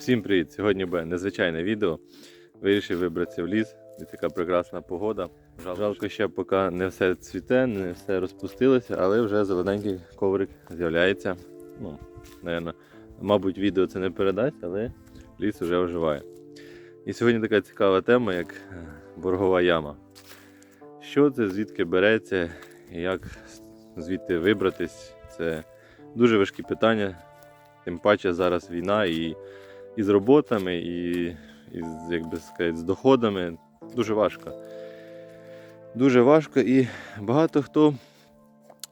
Всім привіт! Сьогодні буде незвичайне відео. Вирішив вибратися в ліс. І така прекрасна погода. Жал- Жалко ще поки не все цвіте, не все розпустилося, але вже зелененький коврик з'являється. Ну, наверно, мабуть, відео це не передасть, але ліс вже оживає. І сьогодні така цікава тема, як е, боргова яма. Що це, звідки береться, як звідти вибратись? Це дуже важкі питання. Тим паче зараз війна і, і з роботами, і, і з, як би сказати, з доходами. Дуже важко. Дуже важко і багато хто,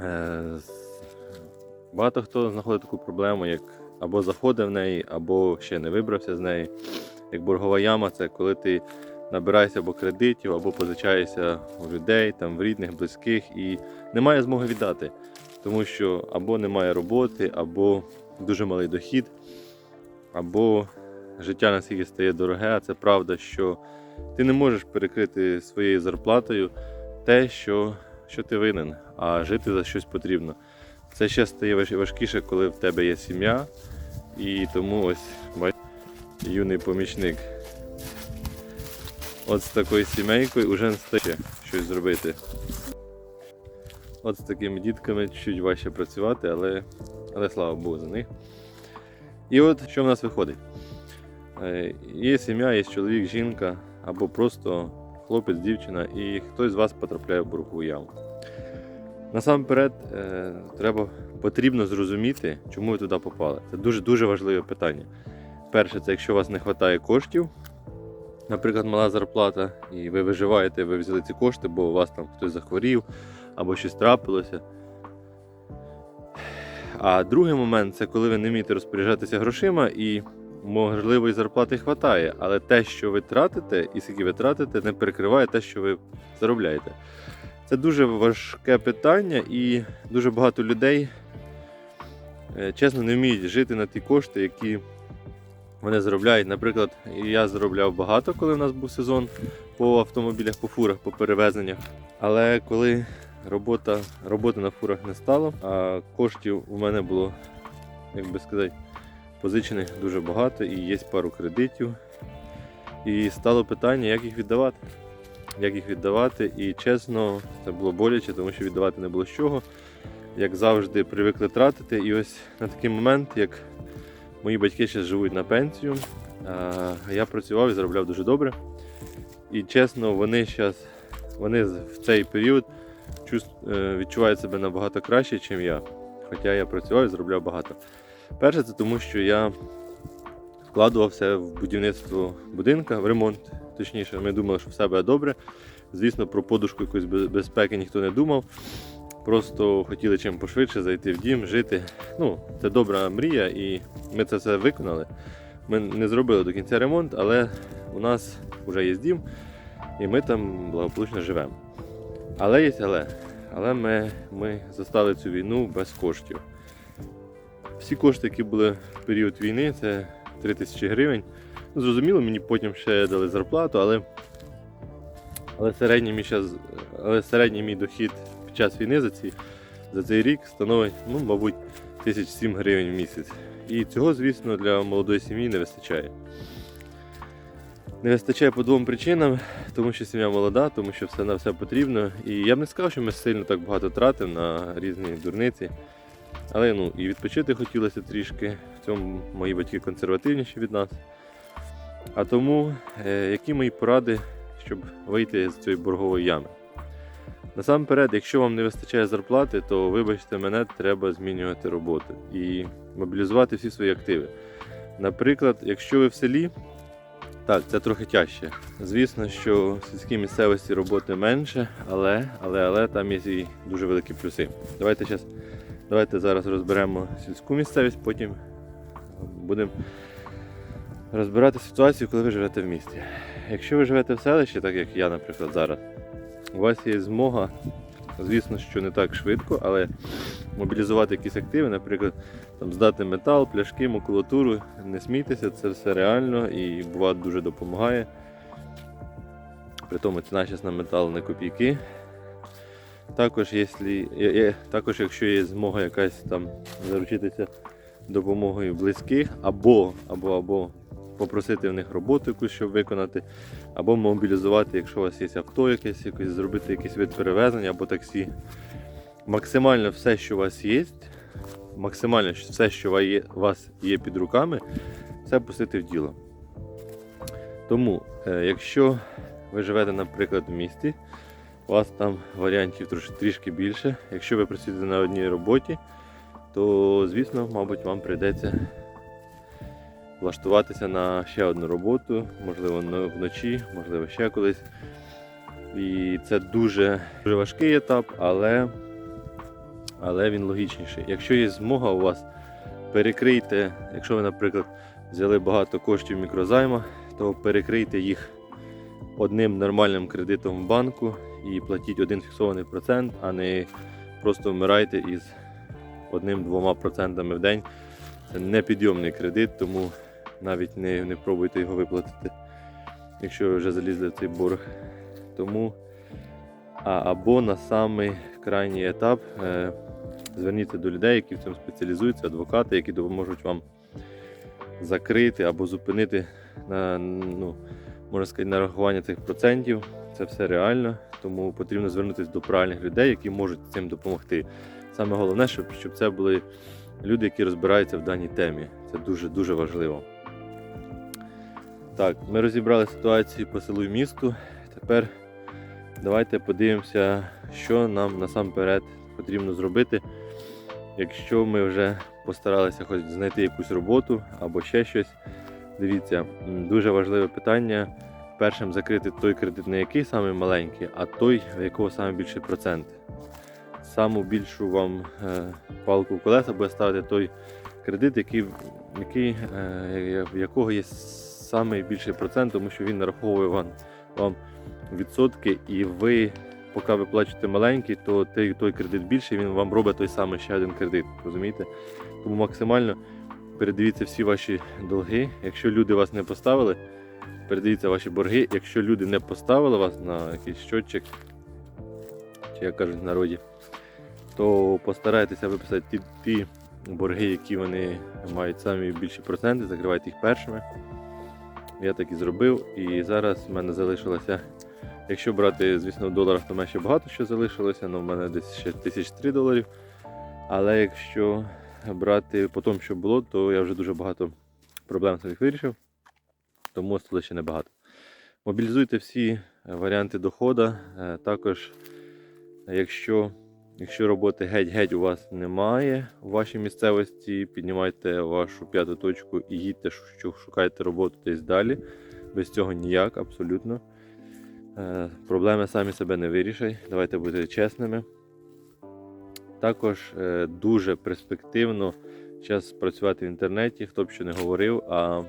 е, багато хто знаходить таку проблему, як або заходить в неї, або ще не вибрався з неї. Як боргова яма, це коли ти набираєшся або кредитів, або позичаєшся у людей, там, в рідних, близьких, і немає змоги віддати. Тому що або немає роботи, або дуже малий дохід, або життя настільки стає дороге, а це правда, що ти не можеш перекрити своєю зарплатою те, що, що ти винен, а жити за щось потрібно. Це ще стає важкіше, коли в тебе є сім'я, і тому ось бач, юний помічник. От з такою сімейкою вже не стає щось зробити. От з такими дітками чуть важче працювати, але, але слава Богу за них. І от що в нас виходить? Е, Є сім'я, є чоловік, жінка, або просто хлопець, дівчина, і хтось з вас потрапляє в боргову яму. Насамперед, е, треба, потрібно зрозуміти, чому ви туди попали. Це дуже дуже важливе питання. Перше, це якщо у вас не вистачає коштів, наприклад, мала зарплата, і ви виживаєте, ви взяли ці кошти, бо у вас там хтось захворів або щось трапилося. А другий момент це коли ви не вмієте розпоряджатися грошима і можливо і зарплати вистачає, але те, що ви тратите, і скільки ви тратите, не перекриває те, що ви заробляєте. Це дуже важке питання, і дуже багато людей е, чесно не вміють жити на ті кошти, які вони заробляють. Наприклад, я заробляв багато, коли в нас був сезон по автомобілях, по фурах, по перевезеннях. Але коли робота, роботи на фурах не стало, а коштів у мене було, як би сказати, позичених дуже багато і є пару кредитів. І стало питання, як їх віддавати. Як їх віддавати, і чесно, це було боляче, тому що віддавати не було з чого. Як завжди, привикли тратити. І ось на такий момент, як мої батьки ще живуть на пенсію, я працював і заробляв дуже добре. І чесно, вони зараз, вони в цей період е, себе набагато краще, ніж я. Хоча я працював і заробляв багато. Перше, це тому, що я вкладувався в будівництво будинка, в ремонт. Точніше, ми думали, що все буде добре. Звісно, про подушку якоїсь безпеки ніхто не думав. Просто хотіли чим пошвидше зайти в дім, жити. Ну, це добра мрія, і ми це все виконали. Ми не зробили до кінця ремонт, але у нас вже є дім, і ми там благополучно живемо. Але є але. Але ми, ми застали цю війну без коштів. Всі кошти, які були в період війни, це 3 тисячі гривень. Ну, зрозуміло, мені потім ще дали зарплату, але, але, середній мій щас, але середній мій дохід під час війни за, ці, за цей рік становить, ну, мабуть, 1007 гривень в місяць. І цього, звісно, для молодої сім'ї не вистачає. Не вистачає по двом причинам, тому що сім'я молода, тому що все на все потрібно. І я б не сказав, що ми сильно так багато тратимо на різні дурниці. Але ну, і відпочити хотілося трішки. В цьому мої батьки консервативніші від нас. А тому, е, які мої поради, щоб вийти з цієї боргової ями? Насамперед, якщо вам не вистачає зарплати, то вибачте мене, треба змінювати роботу і мобілізувати всі свої активи. Наприклад, якщо ви в селі, так, це трохи тяжче. Звісно, що в сільській місцевості роботи менше, але, але, але там є і дуже великі плюси. Давайте зараз, давайте зараз розберемо сільську місцевість, потім будемо розбирати ситуацію, коли ви живете в місті. Якщо ви живете в селищі, так як я, наприклад, зараз, у вас є змога, звісно, що не так швидко, але мобілізувати якісь активи, наприклад, там, здати метал, пляшки, макулатуру, не смійтеся, це все реально і буває дуже допомагає. При тому ціна зараз на метал не копійки. Також, якщо, також, якщо є змога якась там заручитися допомогою близьких, або, або, або попросити в них роботу якусь, щоб виконати, або мобілізувати, якщо у вас є авто якесь, якось зробити якийсь вид перевезення або таксі. Максимально все, що у вас є, максимально все, що у вас є під руками, все пустити в діло. Тому, е, якщо ви живете, наприклад, в місті, у вас там варіантів трішки більше. Якщо ви працюєте на одній роботі, то, звісно, мабуть, вам прийдеться влаштуватися на ще одну роботу, можливо, вночі, можливо, ще колись. І це дуже, дуже важкий етап, але, але він логічніший. Якщо є змога у вас, перекрийте, якщо ви, наприклад, взяли багато коштів мікрозайма, то перекрийте їх одним нормальним кредитом в банку і платіть один фіксований процент, а не просто вмирайте із одним-двома процентами в день. Це непідйомний кредит, тому навіть не, не пробуйте його виплатити, якщо ви вже залізли в цей борг. Тому а, або на самий крайній етап е, зверніться до людей, які в цьому спеціалізуються, адвокати, які допоможуть вам закрити або зупинити на, ну, можна сказати, нарахування цих процентів. Це все реально, тому потрібно звернутися до правильних людей, які можуть цим допомогти. Саме головне, щоб, щоб це були люди, які розбираються в даній темі. Це дуже дуже важливо. Так, ми розібрали ситуацію по селу і місту. Тепер давайте подивимося, що нам насамперед потрібно зробити, якщо ми вже постаралися хоч знайти якусь роботу або ще щось. Дивіться, дуже важливе питання. Першим закрити той кредит, не який самий маленький, а той, в якого саме більший процент. Саму більшу вам е, палку в колеса буде ставити той кредит, який, який, е, в якого є самий більший процент, тому що він нараховує вам, вам відсотки, і ви, поки ви плачете маленький, то той, той кредит більший, він вам робить той самий ще один кредит. Розумієте? Тому максимально передивіться всі ваші долги. Якщо люди вас не поставили, передивіться ваші борги. Якщо люди не поставили вас на якийсь щотчик, чи як кажуть в народі, то постарайтеся виписати ті, ті борги, які вони мають самі більші проценти, закривайте їх першими. Я так і зробив. І зараз в мене залишилося, якщо брати, звісно, в доларах, то мене ще багато що залишилося, але в мене десь ще тисяч три доларів. Але якщо брати по тому, що було, то я вже дуже багато проблем своїх вирішив, тому осталося ще небагато. Мобілізуйте всі варіанти доходу. Е, Також, якщо, якщо роботи геть-геть у вас немає у вашій місцевості, піднімайте вашу п'яту точку і їдьте, шукайте роботу десь далі. Без цього ніяк, абсолютно. Е, Проблеми самі себе не вирішать. Давайте бути чесними. Також е, дуже перспективно зараз працювати в інтернеті, хто б що не говорив. А,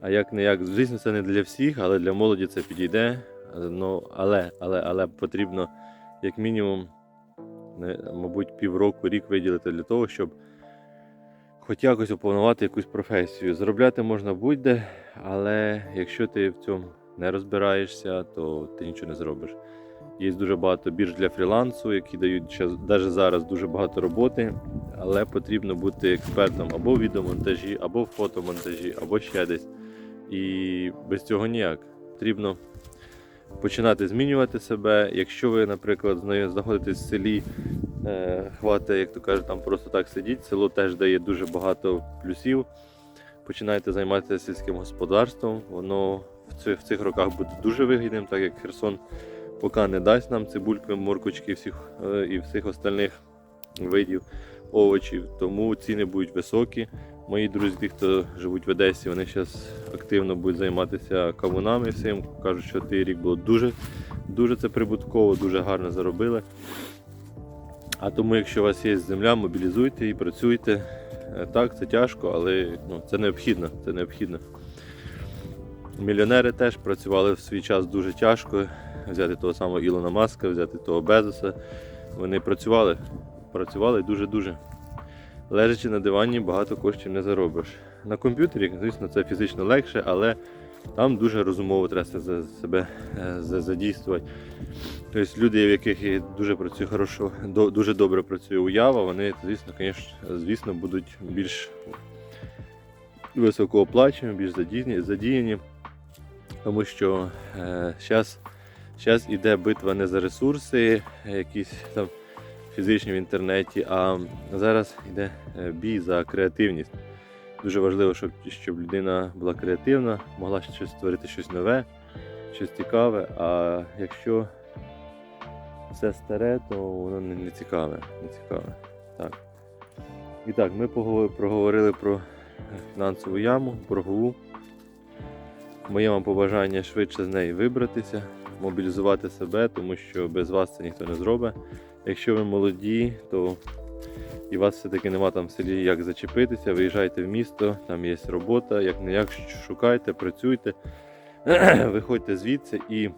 а як не як, звісно, це не для всіх, але для молоді це підійде. Ну, але, але, але потрібно як мінімум, мабуть, півроку, рік виділити для того, щоб хоч якось оповнувати якусь професію. Заробляти можна будь-де, але якщо ти в цьому не розбираєшся, то ти нічого не зробиш. Є дуже багато бірж для фрілансу, які дають навіть зараз дуже багато роботи, але потрібно бути експертом або в відеомонтажі, або в фотомонтажі, або ще десь. І без цього ніяк. Потрібно починати змінювати себе. Якщо ви, наприклад, зна- знаходитесь в селі, е, хватить, як то кажуть, там просто так сидіть, село теж дає дуже багато плюсів. Починайте займатися сільським господарством, воно в цих, в цих роках буде дуже вигідним, так як Херсон поки не дасть нам цибульки, моркочки всіх, е, і всіх остальних видів овочів, тому ціни будуть високі. Мої друзі, ті, хто живуть в Одесі, вони зараз активно будуть займатися кавунами всім. Кажуть, що цей рік було дуже, дуже це прибутково, дуже гарно заробили. А тому, якщо у вас є земля, мобілізуйте її, працюйте. Е, Так, це тяжко, але ну, це необхідно. Це необхідно. Мільйонери теж працювали в свій час дуже тяжко. Взяти того самого Ілона Маска, взяти того Безоса. Вони працювали, працювали дуже-дуже. Лежачи на дивані, багато коштів не заробиш. На комп'ютері, звісно, це фізично легше, але там дуже розумово треба себе е, задійствувати. Тобто люди, в яких дуже працює хорошо, дуже добре працює уява, вони, звісно, звісно, будуть більш високооплачуємо, більш задіяні тому що зараз зараз іде битва не за ресурси, якісь там фізичні в інтернеті, а зараз йде е, бій за креативність. Дуже важливо, щоб, щоб людина була креативна, могла щось створити щось нове, щось цікаве. А якщо все старе, то воно не, не цікаве. Не цікаве. Так. І так, ми поговор- проговорили про фінансову яму, боргову. Моє вам побажання швидше з неї вибратися, мобілізувати себе, тому що без вас це ніхто не зробить. Якщо ви молоді, то і вас все-таки нема там в селі як зачепитися, виїжджайте в місто, там є робота, як не як шукайте, працюйте, виходьте звідси і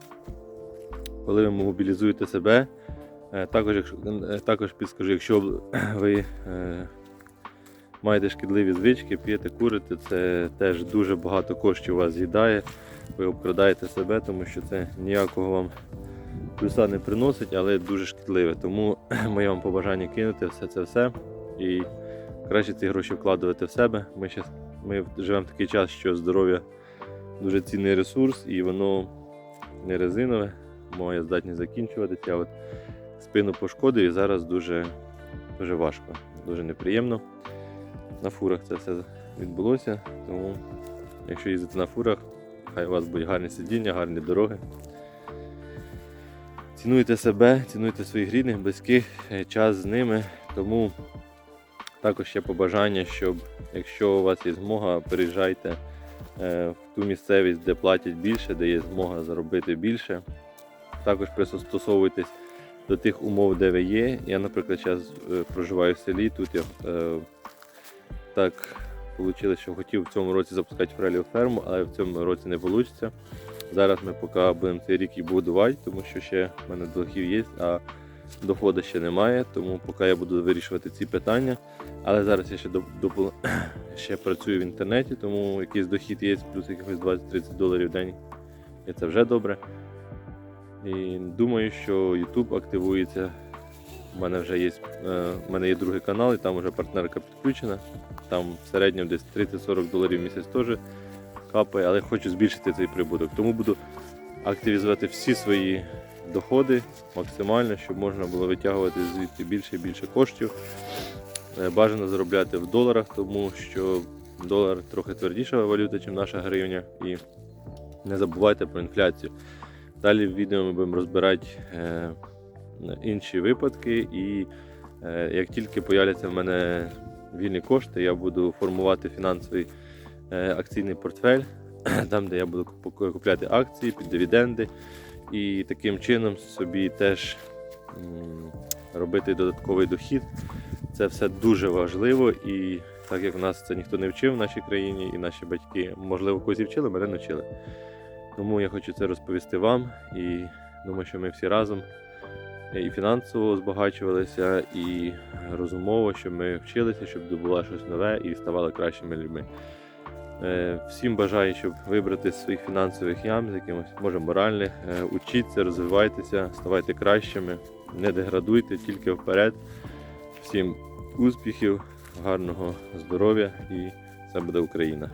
коли ви мобілізуєте себе, е, також, е, також підскажу, якщо ви е, маєте шкідливі звички, п'єте, курите, це теж дуже багато коштів вас з'їдає. Ви обкрадаєте себе, тому що це ніякого вам плюса не приносить, але дуже шкідливе. Тому моє вам побажання кинути все це все і краще ці гроші вкладувати в себе. Ми, щас, ми живемо в такий час, що здоров'я дуже цінний ресурс і воно не резинове, має здатність закінчуватися. От спину пошкодив і зараз дуже, дуже важко, дуже неприємно. На фурах це все відбулося, тому якщо їздити на фурах, хай у вас будуть гарні сидіння, гарні дороги. Цінуйте себе, цінуйте своїх рідних, близьких, е, час з ними. Тому також ще побажання, щоб якщо у вас є змога, переїжджайте е, в ту місцевість, де платять більше, де є змога заробити більше. Також пристосовуйтесь до тих умов, де ви є. Я, наприклад, зараз проживаю в селі, тут я е, так вийшло, що хотів в цьому році запускати фрелів ферму, але в цьому році не вийде. Зараз ми поки будемо цей рік і будувати, тому що ще в мене дохів є, а доходу ще немає, тому поки я буду вирішувати ці питання. Але зараз я ще до, до- ще працюю в інтернеті, тому якийсь дохід є, плюс якихось 20-30 доларів в день. І це вже добре. І думаю, що YouTube активується. У мене вже є, е, у мене є другий канал, і там вже партнерка підключена. Там в середньому десь 30-40 доларів в місяць теж капає, але хочу збільшити цей прибуток. Тому буду активізувати всі свої доходи максимально, щоб можна було витягувати звідти більше і більше коштів. Е, Бажано заробляти в доларах, тому що долар трохи твердіша валюта, ніж наша гривня. І не забувайте про інфляцію. Далі в відео ми будемо розбирати е, інші випадки, і е, як тільки появляться в мене вільні кошти, я буду формувати фінансовий е, акційний портфель, там, де я буду купляти акції під дивіденди, і таким чином собі теж робити додатковий дохід. Це все дуже важливо, і так як в нас це ніхто не вчив в нашій країні, і наші батьки, можливо, когось і вчили, мене не вчили. Тому я хочу це розповісти вам і думаю, що ми всі разом і фінансово збагачувалися, і розумово, щоб ми вчилися, щоб здобула щось нове і ставали кращими людьми. Е, Всім бажаю, щоб вибрати своїх фінансових ям, з якимось, може, моральних, Е, учіться, розвивайтеся, ставайте кращими, не деградуйте, тільки вперед. Всім успіхів, гарного здоров'я і це буде Україна.